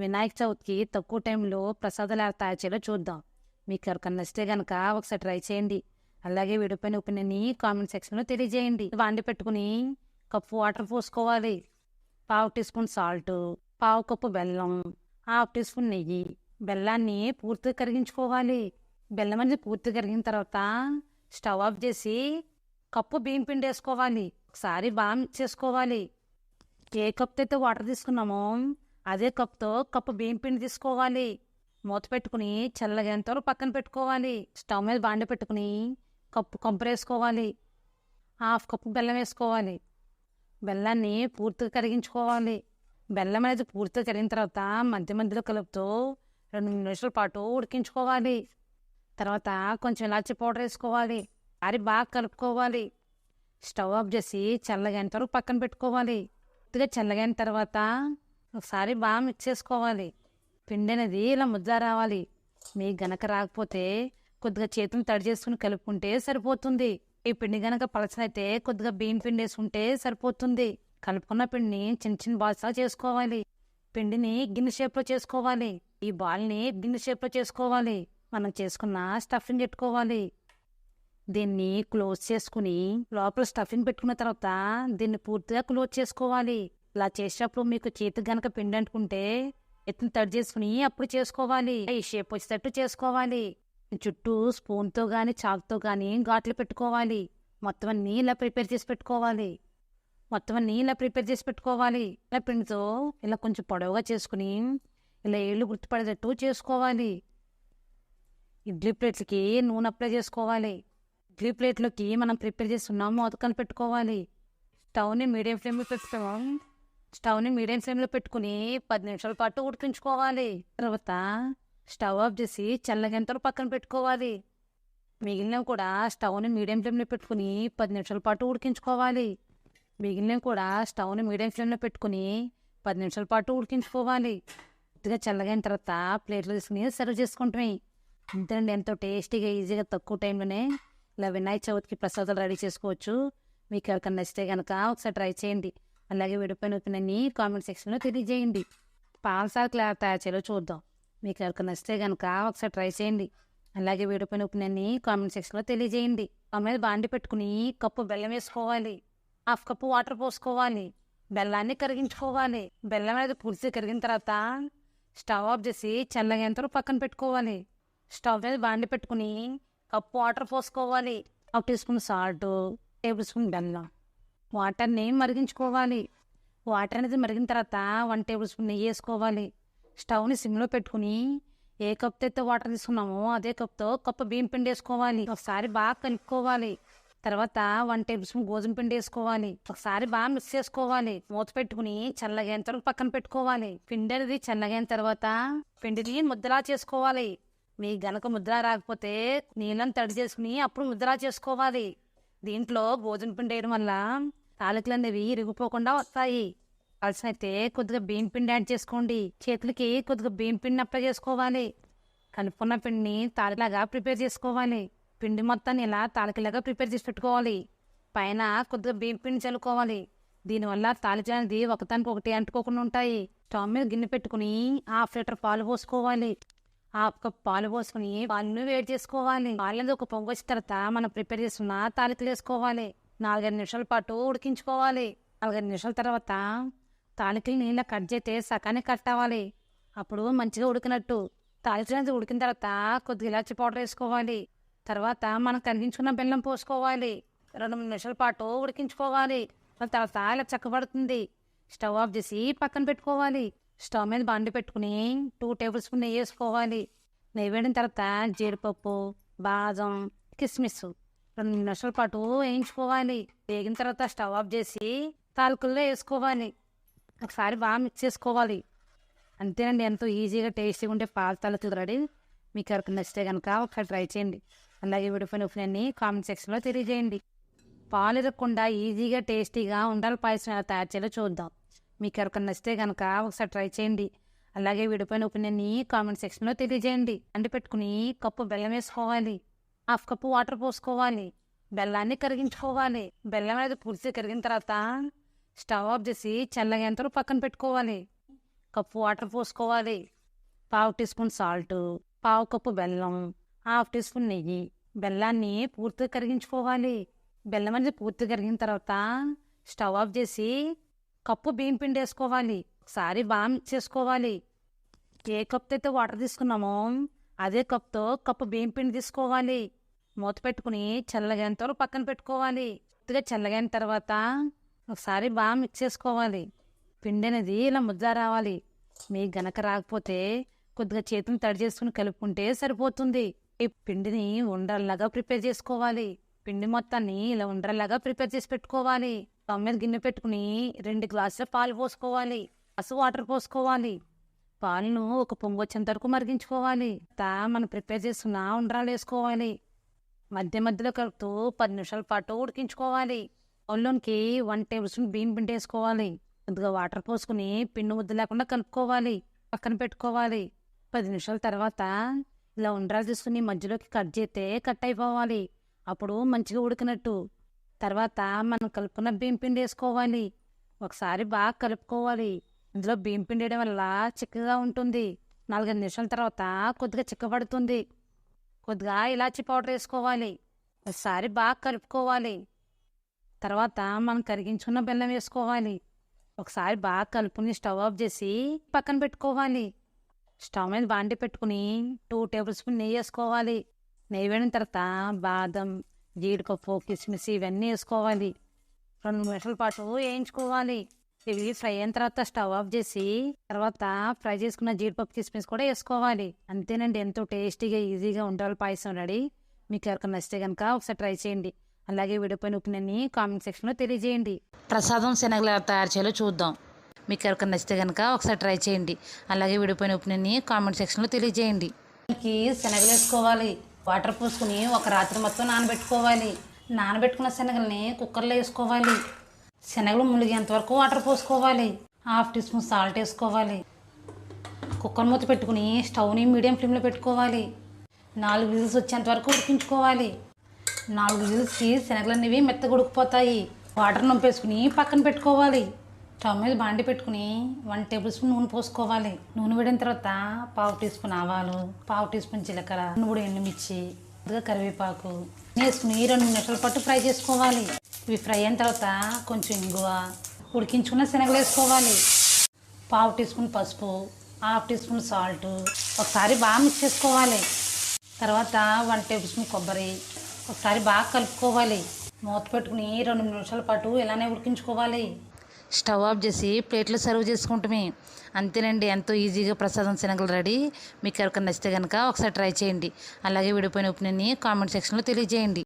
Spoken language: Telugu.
వినాయక చవితికి తక్కువ టైంలో ప్రసాదాలు ఎలా తయారు చేయాలో చూద్దాం. మీకు ఎవరికన్నా నచ్చితే కనుక ఒకసారి ట్రై చేయండి. అలాగే విడిపోయిన ఉప్పినని కామెంట్ సెక్షన్లో తెలియజేయండి. వాండి పెట్టుకుని కప్పు వాటర్ పోసుకోవాలి. పావు టీ స్పూన్ సాల్ట్ పావు కప్పు బెల్లం హాఫ్ టీ స్పూన్ నెయ్యి. బెల్లాన్ని పూర్తిగా కరిగించుకోవాలి. బెల్లం అనేది పూర్తిగా కరిగిన తర్వాత స్టవ్ ఆఫ్ చేసి కప్పు బియ్యం పిండి వేసుకోవాలి. ఒకసారి బాగా మిక్స్ చేసుకోవాలి. ఏ కప్పు అయితే వాటర్ తీసుకున్నామో అదే కప్తో కప్పు బియ్యం పిండి తీసుకోవాలి. మూత పెట్టుకుని చల్లగేంతవరకు పక్కన పెట్టుకోవాలి. స్టవ్ మీద బాండ పెట్టుకుని కప్పు కొబ్బరి వేసుకోవాలి. హాఫ్ కప్పు బెల్లం వేసుకోవాలి. బెల్లాన్ని పూర్తిగా కరిగించుకోవాలి. బెల్లం అనేది పూర్తిగా కరిగిన తర్వాత మధ్య మధ్యలో కలుపుతూ రెండు మూడు నిమిషాల పాటు ఉడికించుకోవాలి. తర్వాత కొంచెం ఇలాచి పౌడర్ వేసుకోవాలి. అది బాగా కలుపుకోవాలి. స్టవ్ ఆఫ్ చేసి చల్లగైన వరకు పక్కన పెట్టుకోవాలి. పూర్తిగా చల్లగైన తర్వాత ఒకసారి బాగా మిక్స్ చేసుకోవాలి. పిండి అనేది ఇలా ముద్ద రావాలి. మీ గనక రాకపోతే కొద్దిగా చేతులు తడి చేసుకుని కలుపుకుంటే సరిపోతుంది. ఈ పిండి గనక పలచనైతే కొద్దిగా బియ్యం పిండి వేసుకుంటే సరిపోతుంది. కలుపుకున్న పిండిని చిన్న చిన్న బాల్సా చేసుకోవాలి. పిండిని గిన్నె షేప్లో చేసుకోవాలి. ఈ బాల్ని గిన్నె షేప్లో చేసుకోవాలి. మనం చేసుకున్న స్టఫింగ్ పెట్టుకోవాలి. దీన్ని క్లోజ్ చేసుకుని లోపల స్టఫింగ్ పెట్టుకున్న తర్వాత దీన్ని పూర్తిగా క్లోజ్ చేసుకోవాలి. ఇలా చేసేటప్పుడు మీకు చేతి గనక పిండి అంటుకుంటే ఎత్తున తడి చేసుకుని అప్పుడు చేసుకోవాలి. ఈ షేప్ వచ్చేటట్టు చేసుకోవాలి. చుట్టూ స్పూన్తో గాని చాక్తో గాని ఘాట్లు పెట్టుకోవాలి. మొత్తం అన్నీ ఇలా ప్రిపేర్ చేసి పెట్టుకోవాలి. మొత్తం అన్నీ ఇలా ప్రిపేర్ చేసి పెట్టుకోవాలి. ఇలా పిండితో ఇలా కొంచెం పొడవుగా చేసుకుని ఇలా ఏళ్ళు గుర్తుపడేటట్టు చేసుకోవాలి. ఇడ్లీ ప్లేట్లకి నూనె అప్లై చేసుకోవాలి. ఇడ్లీ ప్లేట్లోకి మనం ప్రిపేర్ చేస్తున్నాం మూతకని పెట్టుకోవాలి. స్టవ్ని మీడియం ఫ్లేమ్లో పెట్టుకోవాలి. స్టవ్ని మీడియం ఫ్లేమ్లో పెట్టుకుని పది నిమిషాల పాటు ఉడికించుకోవాలి. తర్వాత స్టవ్ ఆఫ్ చేసి చల్లగంతలు పక్కన పెట్టుకోవాలి. మిగిలినవి కూడా స్టవ్ని మీడియం ఫ్లేమ్లో పెట్టుకుని పది నిమిషాల పాటు ఉడికించుకోవాలి. మిగిలినవి కూడా స్టవ్ని మీడియం ఫ్లేమ్లో పెట్టుకుని పది నిమిషాల పాటు ఉడికించుకోవాలి. కొద్దిగా చల్లగైన తర్వాత ప్లేట్లో తీసుకుని సర్వ్ చేసుకుంటామే అంతేనండి ఎంతో టేస్టీగా ఈజీగా తక్కువ టైంలోనే ఇలా వినాయక చవితికి ప్రసాదాలు రెడీ చేసుకోవచ్చు. మీకు ఎవరికైనా నచ్చితే కనుక ఒకసారి ట్రై చేయండి. అలాగే విడిపోయిన ఒపీనియన్ని కామెంట్ సెక్షన్లో తెలియజేయండి. పాలసార్ క్లాత్ తయారు చేయలో చూద్దాం. మీకు ఎవరికి నచ్చితే కనుక ఒకసారి ట్రై చేయండి. అలాగే విడిపోయిన ఒపీనియన్ని కామెంట్ సెక్షన్లో తెలియజేయండి. ఆ మీద బాండి పెట్టుకుని కప్పు బెల్లం వేసుకోవాలి. హాఫ్ కప్పు వాటర్ పోసుకోవాలి. బెల్లాన్ని కరిగించుకోవాలి. బెల్లం అనేది పులిసి కరిగిన తర్వాత స్టవ్ ఆఫ్ చేసి చల్లగేంత పక్కన పెట్టుకోవాలి. స్టవ్ మీద బాండి పెట్టుకుని కప్పు వాటర్ పోసుకోవాలి. ఒక teaspoon salt tablespoon బెల్లం. వాటర్ని మరిగించుకోవాలి. వాటర్ అనేది మరిగిన తర్వాత వన్ టేబుల్ స్పూన్ నెయ్యి వేసుకోవాలి. స్టవ్ని సిమ్లో పెట్టుకుని ఏ కప్తో అయితే వాటర్ తీసుకున్నామో అదే కప్తో కప్పు బియ్యం పిండి వేసుకోవాలి. ఒకసారి బాగా కలుపుకోవాలి. తర్వాత వన్ టేబుల్ స్పూన్ గోధుమ పిండి వేసుకోవాలి. ఒకసారి బాగా మిక్స్ చేసుకోవాలి. మూత పెట్టుకుని చల్లగైన తర్వాత పక్కన పెట్టుకోవాలి. పిండి అనేది చల్లగైన తర్వాత పిండిని ముద్దలా చేసుకోవాలి. మీ గనక ముద్ర రాకపోతే నీళ్ళని తడి చేసుకుని అప్పుడు ముద్ర చేసుకోవాలి. దీంట్లో గోధుమ పిండి వేయడం వల్ల తాలికలు అనేవి ఇరిగిపోకుండా వస్తాయి. అయితే కొద్దిగా బియ్యం పిండి యాడ్ చేసుకోండి. చేతులకి కొద్దిగా బియ్యం పిండిని అప్లై చేసుకోవాలి. కలుపుకున్న పిండిని తాలికలాగా ప్రిపేర్ చేసుకోవాలి. పిండి మొత్తాన్ని ఇలా తాలికలాగా ప్రిపేర్ చేసి పెట్టుకోవాలి. పైన కొద్దిగా బియ్యం పిండి చల్లుకోవాలి. దీనివల్ల తాలికలు అనేది ఒకదానికి ఒకటి అంటుకోకుండా ఉంటాయి. స్టవ్ మీద గిన్నె పెట్టుకుని హాఫ్ లీటర్ పాలు పోసుకోవాలి. హాఫ్ కప్ పాలు పోసుకుని పాలను వేడి చేసుకోవాలి. పాలు ఒక పొంగు వచ్చిన తర్వాత మనం ప్రిపేర్ చేసుకున్న తాలికలు వేసుకోవాలి. నాలుగైదు నిమిషాల పాటు ఉడికించుకోవాలి. నాలుగైదు నిమిషాల తర్వాత తాలికలు నీళ్ళ కట్ చేస్తే సకానికి కట్ అవ్వాలి. అప్పుడు మంచిగా ఉడికినట్టు. తాలికలు అనేది ఉడికిన తర్వాత కొద్దిగా ఇలాచి పౌడర్ వేసుకోవాలి. తర్వాత మనం కరిగించుకున్న బెల్లం పోసుకోవాలి. రెండు మూడు నిమిషాల పాటు ఉడికించుకోవాలి. తర్వాత ఇలా చక్కబడుతుంది. స్టవ్ ఆఫ్ చేసి పక్కన పెట్టుకోవాలి. స్టవ్ మీద బండి పెట్టుకుని టూ టేబుల్ స్పూన్ నెయ్యి వేసుకోవాలి. నెయ్యి వేడిన తర్వాత జీడిపప్పు బాదం కిస్మిస్ రెండు నిమిషాల పాటు వేయించుకోవాలి. వేగిన తర్వాత స్టవ్ ఆఫ్ చేసి తాలకుల్లో వేసుకోవాలి. ఒకసారి బాగా మిక్స్ చేసుకోవాలి. అంతేనండి ఎంతో ఈజీగా టేస్టీగా ఉంటే పాల తాలకులు రెడీ మీకు ఎవరికి నచ్చితే కనుక ఒకసారి ట్రై చేయండి. అలాగే విడిపోయిన ఒపీనియన్ని కామెంట్ సెక్షన్లో తెలియజేయండి. పాలు ఇరగకుండా ఈజీగా టేస్టీగా ఉండాలి పాయసం ఎలా తయారు చేయాలో చూద్దాం. మీకు ఎవరికైనా నచ్చితే కనుక ఒకసారి ట్రై చేయండి. అలాగే విడిపోయిన ఒపీనియన్ని కామెంట్ సెక్షన్లో తెలియజేయండి. అండి పెట్టుకుని కప్పు బెల్లం వేసుకోవాలి. హాఫ్ కప్పు వాటర్ పోసుకోవాలి బెల్లాన్ని కరిగించుకోవాలి. బెల్లం అనేది పూర్తిగా కరిగిన తర్వాత స్టవ్ ఆఫ్ చేసి చల్లగేంత పక్కన పెట్టుకోవాలి. కప్పు వాటర్ పోసుకోవాలి. పావు టీ స్పూన్ సాల్ట్ పావు కప్పు బెల్లం హాఫ్ టీ స్పూన్ నెయ్యి. బెల్లాన్ని పూర్తిగా కరిగించుకోవాలి. బెల్లం అనేది పూర్తిగా కరిగిన తర్వాత స్టవ్ ఆఫ్ చేసి కప్పు బియ్యం పిండి వేసుకోవాలి. ఒకసారి బాగా మిక్స్ చేసుకోవాలి. ఏ కప్తో అయితే వాటర్ తీసుకున్నామో అదే కప్తో కప్పు బియ్యం పిండి తీసుకోవాలి. మూత పెట్టుకుని చల్లగైన తర్వాత పక్కన పెట్టుకోవాలి. కొద్దిగా చల్లగైన తర్వాత ఒకసారి బాగా మిక్స్ చేసుకోవాలి. పిండి అనేది ఇలా ముద్ద రావాలి. మీకు గనక రాకపోతే కొద్దిగా చేతులు తడి చేసుకుని కలుపుకుంటే సరిపోతుంది. ఈ పిండిని ఉండల్లాగా ప్రిపేర్ చేసుకోవాలి. పిండి మొత్తాన్ని ఇలా ఉండల్లాగా ప్రిపేర్ చేసి పెట్టుకోవాలి. మీద గిన్నె పెట్టుకుని రెండు గ్లాసుల పాలు పోసుకోవాలి. గ్లాసు వాటర్ పోసుకోవాలి. పాలను ఒక పొంగు వచ్చేంత వరకు మరిగించుకోవాలి. తా మనం ప్రిపేర్ చేసుకున్న ఉండ్రాలు వేసుకోవాలి. మధ్య మధ్యలో కలుపుతూ పది నిమిషాల పాటు ఉడికించుకోవాలి. ఒళ్ళోనికి వన్ టేబుల్ స్పూన్ బియ్యం పిండి వేసుకోవాలి. కొద్దిగా వాటర్ పోసుకుని పిండి ముద్ద లేకుండా కలుపుకోవాలి. పక్కన పెట్టుకోవాలి. పది నిమిషాల తర్వాత ఇలా ఉండ్రాలు తీసుకుని మధ్యలోకి కట్ చేస్తే కట్ అయిపోవాలి. అప్పుడు మంచిగా ఉడికినట్టు. తర్వాత మనం కలుపుకున్న బియ్యం పిండి వేసుకోవాలి. ఒకసారి బాగా కలుపుకోవాలి. ఇందులో బియ్యం పిండి వేయడం వల్ల చిక్కగా ఉంటుంది. నాలుగైదు నిమిషాల తర్వాత కొద్దిగా చిక్కబడుతుంది. కొద్దిగా ఇలాచి పౌడర్ వేసుకోవాలి. ఒకసారి బాగా కలుపుకోవాలి. తర్వాత మనం కరిగించుకున్న బెల్లం వేసుకోవాలి. ఒకసారి బాగా కలుపుని స్టవ్ ఆఫ్ చేసి పక్కన పెట్టుకోవాలి. స్టవ్ మీద బాండి పెట్టుకుని టూ టేబుల్ స్పూన్ నెయ్యి వేసుకోవాలి. నెయ్యి వేడిన తర్వాత బాదం జీడిపప్పు కిస్మిస్ ఇవన్నీ వేసుకోవాలి. రెండు నిమిషాల పాటు వేయించుకోవాలి. ఇవి ఫ్రై అయిన తర్వాత స్టవ్ ఆఫ్ చేసి తర్వాత ఫ్రై చేసుకున్న జీడిపప్పు కిస్మిస్ కూడా వేసుకోవాలి. అంతేనండి ఎంతో టేస్టీగా ఈజీగా ఉండాలి పాయసం రెడీ. మీకు ఎవరికి నచ్చితే కనుక ఒకసారి ట్రై చేయండి. అలాగే విడిపోయిన ఉప్పునని కామెంట్ సెక్షన్లో తెలియజేయండి. ప్రసాదం శనగలు ఎలా తయారు చేయాలో చూద్దాం. మీకు ఎవరికి నచ్చితే కనుక ఒకసారి ట్రై చేయండి. అలాగే విడిపోయిన ఉప్పునని కామెంట్ సెక్షన్లో తెలియజేయండి. మనకి శనగలు వేసుకోవాలి. వాటర్ పోసుకుని ఒక రాత్రి మొత్తం నానబెట్టుకోవాలి. నానబెట్టుకున్న శనగల్ని కుక్కర్లో వేసుకోవాలి. శనగలు మునిగేంత వరకు వాటర్ పోసుకోవాలి. హాఫ్ టీ స్పూన్ సాల్ట్ వేసుకోవాలి. కుక్కర్ మూత పెట్టుకుని స్టవ్ని మీడియం ఫ్లేమ్లో పెట్టుకోవాలి. నాలుగు విజిల్స్ వచ్చేంత వరకు ఉడికించుకోవాలి. నాలుగు విజిల్స్కి శనగలు అనేవి మెత్తగా ఉడికిపోతాయి. వాటర్ నొంపేసుకుని పక్కన పెట్టుకోవాలి. స్టవ్ మీద బాండి పెట్టుకుని వన్ టేబుల్ స్పూన్ నూనె పోసుకోవాలి. నూనె వేడిన తర్వాత పావు టీ స్పూన్ ఆవాలు పావు టీ స్పూన్ జీలకర్ర మూడు ఎండుమిర్చి కరివేపాకు వేసుకుని రెండు నిమిషాల పాటు ఫ్రై చేసుకోవాలి. ఇవి ఫ్రై అయిన తర్వాత కొంచెం ఇంగువ ఉడికించుకున్న శనగలు వేసుకోవాలి. పావు టీ స్పూన్ పసుపు హాఫ్ టీ స్పూన్ సాల్ట్ ఒకసారి బాగా మిక్స్ చేసుకోవాలి. తర్వాత వన్ టేబుల్ స్పూన్ కొబ్బరి ఒకసారి బాగా కలుపుకోవాలి. మూత పెట్టుకుని రెండు నిమిషాల పాటు ఇలానే ఉడికించుకోవాలి. స్టవ్ ఆఫ్ చేసి ప్లేట్లో సర్వ్ చేసుకుంటామే. అంతేనండి ఎంతో ఈజీగా ప్రసాదం శనగలు రెడీ. మీకు ఎవరికైనా నచ్చితే కనుక ఒకసారి ట్రై చేయండి. అలాగే విడిపోయిన ఒపీనియన్ని కామెంట్ సెక్షన్లో తెలియజేయండి.